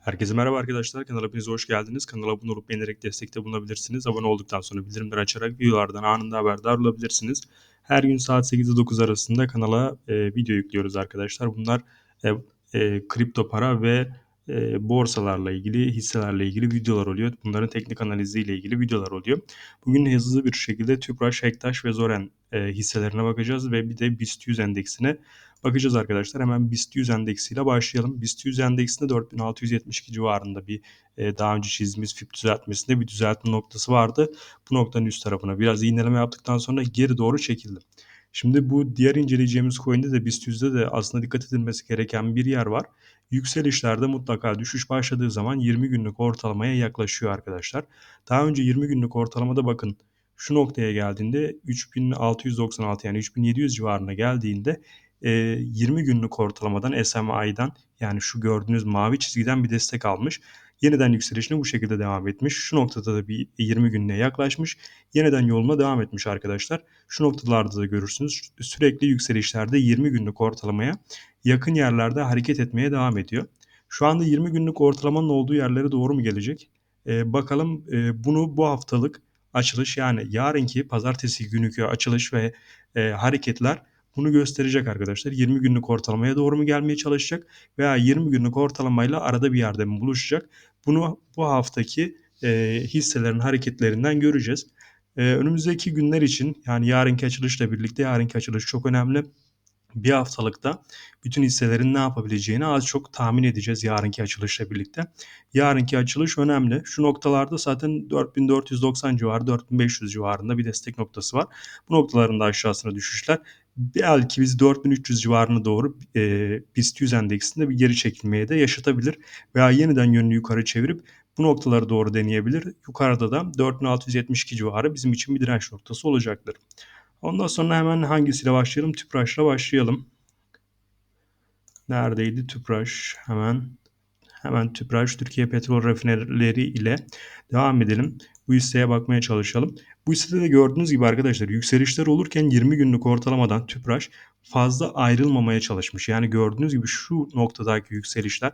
Herkese merhaba arkadaşlar. Kanala hepiniz hoş geldiniz. Kanala abone olup beğenerek destekte bulunabilirsiniz. Abone olduktan sonra bildirimleri açarak videolardan anında haberdar olabilirsiniz. Her gün saat 8 ile 9 arasında kanala e, video yüklüyoruz arkadaşlar. Bunlar e, e, kripto para ve e, borsalarla ilgili, hisselerle ilgili videolar oluyor. Bunların teknik analiziyle ilgili videolar oluyor. Bugün hızlı bir şekilde Tüpraş, Hektaş ve Zoren e, hisselerine bakacağız ve bir de BIST 100 endeksine bakacağız arkadaşlar. Hemen BIST 100 endeksiyle başlayalım. BIST 100 endeksinde 4672 civarında bir e, daha önce çizdiğimiz FIP düzeltmesinde bir düzeltme noktası vardı. Bu noktanın üst tarafına biraz iğneleme yaptıktan sonra geri doğru çekildi. Şimdi bu diğer inceleyeceğimiz coin'de de BIST 100'de de aslında dikkat edilmesi gereken bir yer var. Yükselişlerde mutlaka düşüş başladığı zaman 20 günlük ortalamaya yaklaşıyor arkadaşlar. Daha önce 20 günlük ortalamada bakın şu noktaya geldiğinde 3696 yani 3700 civarına geldiğinde 20 günlük ortalamadan SMI'dan yani şu gördüğünüz mavi çizgiden bir destek almış. Yeniden yükselişine bu şekilde devam etmiş. Şu noktada da bir 20 gününe yaklaşmış. Yeniden yoluna devam etmiş arkadaşlar. Şu noktalarda da görürsünüz. Sürekli yükselişlerde 20 günlük ortalamaya yakın yerlerde hareket etmeye devam ediyor. Şu anda 20 günlük ortalamanın olduğu yerlere doğru mu gelecek? Ee, bakalım e, bunu bu haftalık açılış yani yarınki pazartesi günkü açılış ve e, hareketler bunu gösterecek arkadaşlar. 20 günlük ortalamaya doğru mu gelmeye çalışacak veya 20 günlük ortalamayla arada bir yerde mi buluşacak? Bunu bu haftaki e, hisselerin hareketlerinden göreceğiz. E, önümüzdeki günler için yani yarınki açılışla birlikte yarınki açılış çok önemli bir haftalıkta bütün hisselerin ne yapabileceğini az çok tahmin edeceğiz yarınki açılışla birlikte. Yarınki açılış önemli. Şu noktalarda zaten 4490 civarı 4500 civarında bir destek noktası var. Bu noktaların da aşağısına düşüşler belki biz 4300 civarına doğru e, BIST 100 endeksinde bir geri çekilmeye de yaşatabilir. Veya yeniden yönünü yukarı çevirip bu noktaları doğru deneyebilir. Yukarıda da 4672 civarı bizim için bir direnç noktası olacaktır. Ondan sonra hemen hangisiyle başlayalım? Tüpraş'la başlayalım. Neredeydi Tüpraş? Hemen hemen Tüpraş Türkiye Petrol Rafinerileri ile devam edelim. Bu hisseye bakmaya çalışalım. Bu hissede de gördüğünüz gibi arkadaşlar yükselişler olurken 20 günlük ortalamadan Tüpraş fazla ayrılmamaya çalışmış. Yani gördüğünüz gibi şu noktadaki yükselişler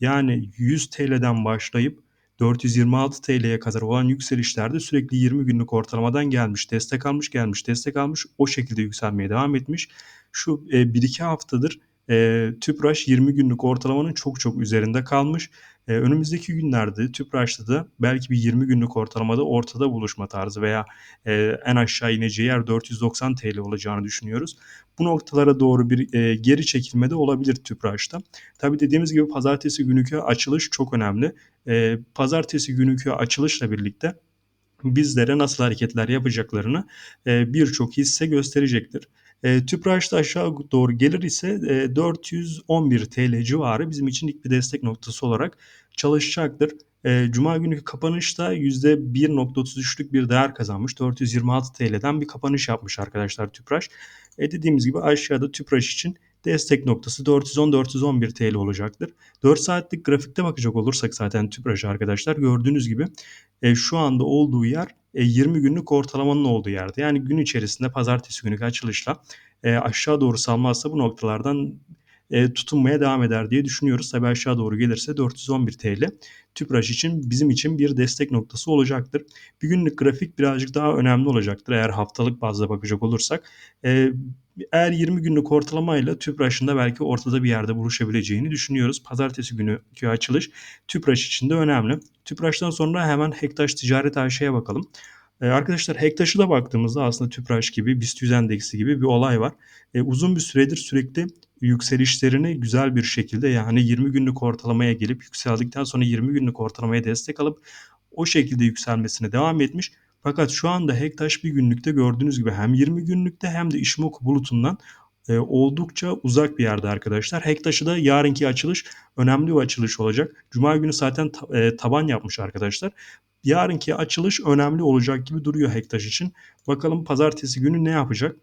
yani 100 TL'den başlayıp 426 TL'ye kadar olan yükselişlerde sürekli 20 günlük ortalamadan gelmiş, destek almış, gelmiş, destek almış, o şekilde yükselmeye devam etmiş. Şu e, 1-2 haftadır e, Tüpraş 20 günlük ortalamanın çok çok üzerinde kalmış. E, önümüzdeki günlerde Tüpraş'ta da belki bir 20 günlük ortalamada ortada buluşma tarzı veya e, en aşağı ineceği yer 490 TL olacağını düşünüyoruz. Bu noktalara doğru bir e, geri çekilme de olabilir Tüpraş'ta. Tabi dediğimiz gibi pazartesi günkü açılış çok önemli. E, pazartesi günkü açılışla birlikte bizlere nasıl hareketler yapacaklarını e, birçok hisse gösterecektir. E, Tüpraş'ta aşağı doğru gelir ise e, 411 TL civarı bizim için ilk bir destek noktası olarak çalışacaktır. E, Cuma günü kapanışta %1.33'lük bir değer kazanmış. 426 TL'den bir kapanış yapmış arkadaşlar Tüpraş. E, dediğimiz gibi aşağıda Tüpraş için destek noktası 410-411 TL olacaktır. 4 saatlik grafikte bakacak olursak zaten Tüpraş arkadaşlar gördüğünüz gibi e, şu anda olduğu yer 20 günlük ortalamanın olduğu yerde. Yani gün içerisinde pazartesi günü açılışla e, aşağı doğru salmazsa bu noktalardan e, tutunmaya devam eder diye düşünüyoruz. Tabi aşağı doğru gelirse 411 TL Tüpraş için bizim için bir destek noktası olacaktır. Bir günlük grafik birazcık daha önemli olacaktır eğer haftalık bazda bakacak olursak. E, eğer 20 günlük ortalamayla Tüpraş'ın da belki ortada bir yerde buluşabileceğini düşünüyoruz. Pazartesi günü açılış Tüpraş için de önemli. Tüpraş'tan sonra hemen Hektaş Ticaret AŞ'ye bakalım. Ee, arkadaşlar Hektaş'a da baktığımızda aslında Tüpraş gibi, BIST 100 endeksi gibi bir olay var. Ee, uzun bir süredir sürekli yükselişlerini güzel bir şekilde yani 20 günlük ortalamaya gelip yükseldikten sonra 20 günlük ortalamaya destek alıp o şekilde yükselmesine devam etmiş. Fakat şu anda Hektaş bir günlükte gördüğünüz gibi hem 20 günlükte hem de Ishimoku bulutundan e, oldukça uzak bir yerde arkadaşlar. Hektaş'ı da yarınki açılış önemli bir açılış olacak. Cuma günü zaten ta, e, taban yapmış arkadaşlar. Yarınki açılış önemli olacak gibi duruyor Hektaş için. Bakalım pazartesi günü ne yapacak?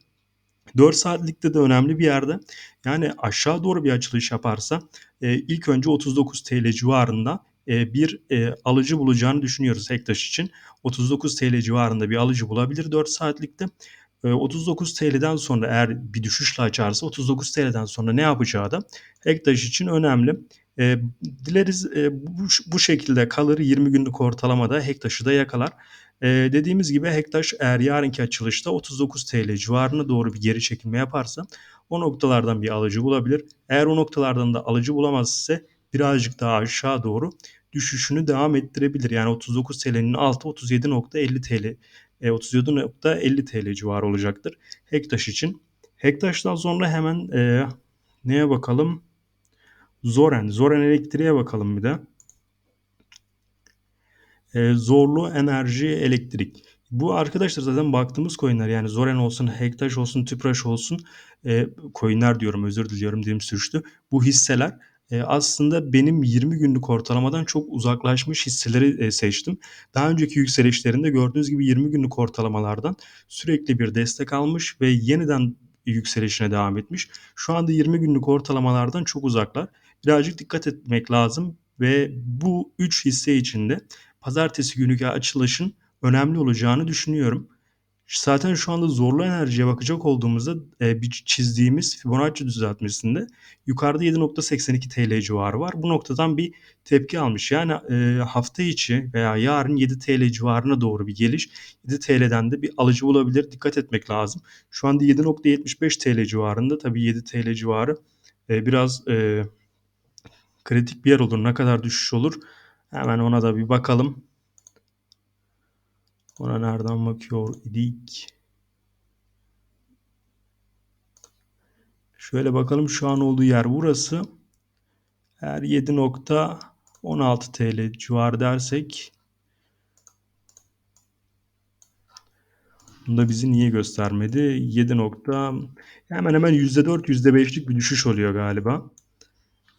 4 saatlikte de önemli bir yerde. Yani aşağı doğru bir açılış yaparsa e, ilk önce 39 TL civarında e, bir e, alıcı bulacağını düşünüyoruz Hektaş için. 39 TL civarında bir alıcı bulabilir 4 saatlikte. 39 TL'den sonra eğer bir düşüşle açarsa 39 TL'den sonra ne yapacağı da Hektaş için önemli. E, dileriz e, bu, bu şekilde kalır 20 günlük ortalamada Hektaş'ı da yakalar. E, dediğimiz gibi Hektaş eğer yarınki açılışta 39 TL civarına doğru bir geri çekilme yaparsa o noktalardan bir alıcı bulabilir. Eğer o noktalardan da alıcı bulamaz ise birazcık daha aşağı doğru düşüşünü devam ettirebilir. Yani 39 TL'nin altı 37.50 TL, e, 37.50 TL civarı olacaktır Hektaş için. Hektaş'tan sonra hemen e, neye bakalım? Zoren. Zoren elektriğe bakalım bir de. E, zorlu enerji elektrik. Bu arkadaşlar zaten baktığımız coinler yani Zoren olsun, Hektaş olsun, Tüpraş olsun e, coinler diyorum özür diliyorum dilim sürçtü. Bu hisseler e, aslında benim 20 günlük ortalamadan çok uzaklaşmış hisseleri e, seçtim. Daha önceki yükselişlerinde gördüğünüz gibi 20 günlük ortalamalardan sürekli bir destek almış ve yeniden yükselişine devam etmiş. Şu anda 20 günlük ortalamalardan çok uzaklar. Birazcık dikkat etmek lazım ve bu 3 hisse içinde pazartesi günkü açılışın önemli olacağını düşünüyorum. Zaten şu anda zorlu enerjiye bakacak olduğumuzda e, bir çizdiğimiz Fibonacci düzeltmesinde yukarıda 7.82 TL civarı var. Bu noktadan bir tepki almış. Yani e, hafta içi veya yarın 7 TL civarına doğru bir geliş. 7 TL'den de bir alıcı bulabilir. Dikkat etmek lazım. Şu anda 7.75 TL civarında. Tabii 7 TL civarı e, biraz e, kritik bir yer olur. Ne kadar düşüş olur? Hemen ona da bir bakalım. Ona nereden bakıyor idik? Şöyle bakalım şu an olduğu yer burası. Eğer 7.16 TL civarı dersek Bunda bizi niye göstermedi? 7 nokta hemen hemen %4 %5'lik bir düşüş oluyor galiba.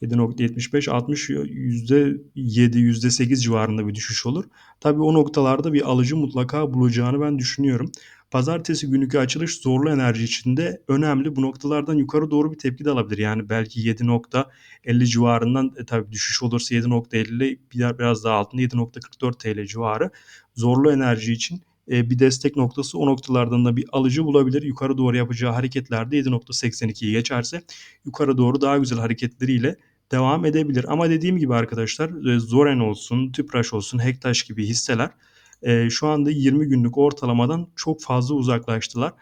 7.75 60 %7 %8 civarında bir düşüş olur. Tabii o noktalarda bir alıcı mutlaka bulacağını ben düşünüyorum. Pazartesi günkü açılış zorlu enerji içinde önemli. Bu noktalardan yukarı doğru bir tepki de alabilir. Yani belki 7.50 civarından e, tabii düşüş olursa 7.50 biraz daha altında 7.44 TL civarı zorlu enerji için e, bir destek noktası o noktalardan da bir alıcı bulabilir. Yukarı doğru yapacağı hareketlerde 7.82'yi geçerse yukarı doğru daha güzel hareketleriyle devam edebilir. Ama dediğim gibi arkadaşlar e, Zoren olsun, Tüpraş olsun, Hektaş gibi hisseler e, şu anda 20 günlük ortalamadan çok fazla uzaklaştılar.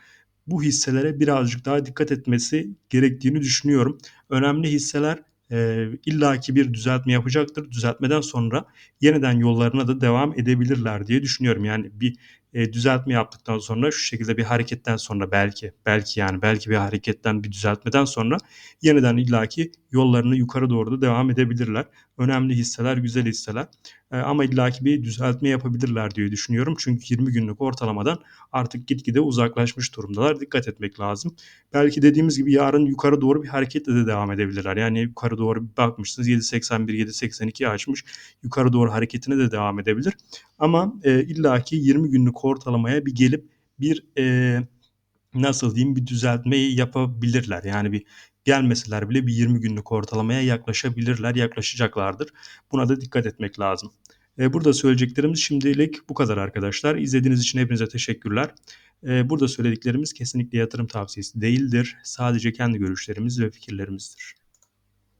Bu hisselere birazcık daha dikkat etmesi gerektiğini düşünüyorum. Önemli hisseler e, illaki bir düzeltme yapacaktır. Düzeltmeden sonra yeniden yollarına da devam edebilirler diye düşünüyorum. Yani bir e, düzeltme yaptıktan sonra şu şekilde bir hareketten sonra belki belki yani belki bir hareketten bir düzeltmeden sonra yeniden illaki yollarını yukarı doğru da devam edebilirler. Önemli hisseler, güzel hisseler. E, ama illaki bir düzeltme yapabilirler diye düşünüyorum. Çünkü 20 günlük ortalamadan artık gitgide uzaklaşmış durumdalar. Dikkat etmek lazım. Belki dediğimiz gibi yarın yukarı doğru bir hareketle de devam edebilirler. Yani yukarı doğru bir bakmışsınız 7.81 7.82 açmış. Yukarı doğru hareketine de devam edebilir. Ama e, illaki 20 günlük ortalamaya bir gelip bir e, nasıl diyeyim bir düzeltmeyi yapabilirler. Yani bir gelmeseler bile bir 20 günlük ortalamaya yaklaşabilirler, yaklaşacaklardır. Buna da dikkat etmek lazım. E, burada söyleyeceklerimiz şimdilik bu kadar arkadaşlar. İzlediğiniz için hepinize teşekkürler. E, burada söylediklerimiz kesinlikle yatırım tavsiyesi değildir. Sadece kendi görüşlerimiz ve fikirlerimizdir.